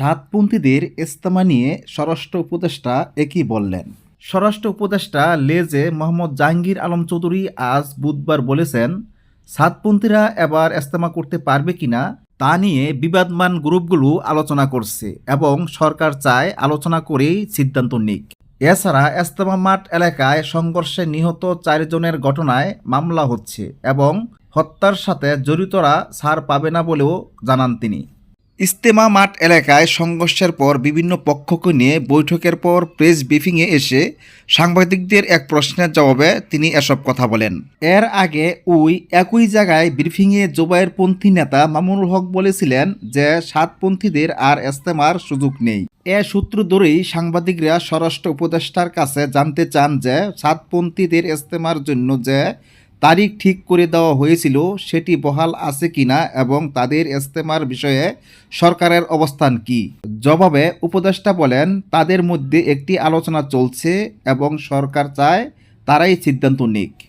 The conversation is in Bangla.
সাতপন্থীদের ইস্তেমা নিয়ে স্বরাষ্ট্র উপদেষ্টা একই বললেন। স্বরাষ্ট্র উপদেষ্টা লেজে মোহাম্মদ জাহাঙ্গীর আলম চৌধুরী আজ বুধবার বলেছেন, সাতপন্থীরা এবার ইস্তেমা করতে পারবে কিনা তা নিয়ে বিবাদমান গ্রুপগুলো আলোচনা করছে এবং সরকার চায় আলোচনা করেই সিদ্ধান্ত নিক। এছাড়া এস্তেমা মাঠ এলাকায় সংঘর্ষে নিহত চারজনের ঘটনায় মামলা হচ্ছে এবং হত্যার সাথে জড়িতরা ছাড় পাবে না বলেও জানান তিনি। ইস্তেমা মাঠ এলাকায় সংঘর্ষের পর বিভিন্ন পক্ষকে নিয়ে বৈঠকের পর প্রেস ব্রিফিংয়ে এসে সাংবাদিকদের এক প্রশ্নের জবাবে তিনি এসব কথা বলেন। এর আগে ওই একই জায়গায় ব্রিফিংয়ে জোবায়েরপন্থী নেতা মামুনুল হক বলেছিলেন যে সাতপন্থীদের আর ইস্তেমার সুযোগ নেই। এ সূত্র ধরেই সাংবাদিকরা স্বরাষ্ট্র উপদেষ্টার কাছে জানতে চান যে সাতপন্থীদের ইস্তেমার জন্য যে তারিখ ঠিক করে দেওয়া হয়েছিল, সেটি বহাল আছে কিনা এবং তাদের ইস্তেমার বিষয়ে সরকারের অবস্থান কি? জবাবে উপদেষ্টা বলেন, তাদের মধ্যে একটি আলোচনা চলছে এবং সরকার চায় তারাই সিদ্ধান্ত নিক।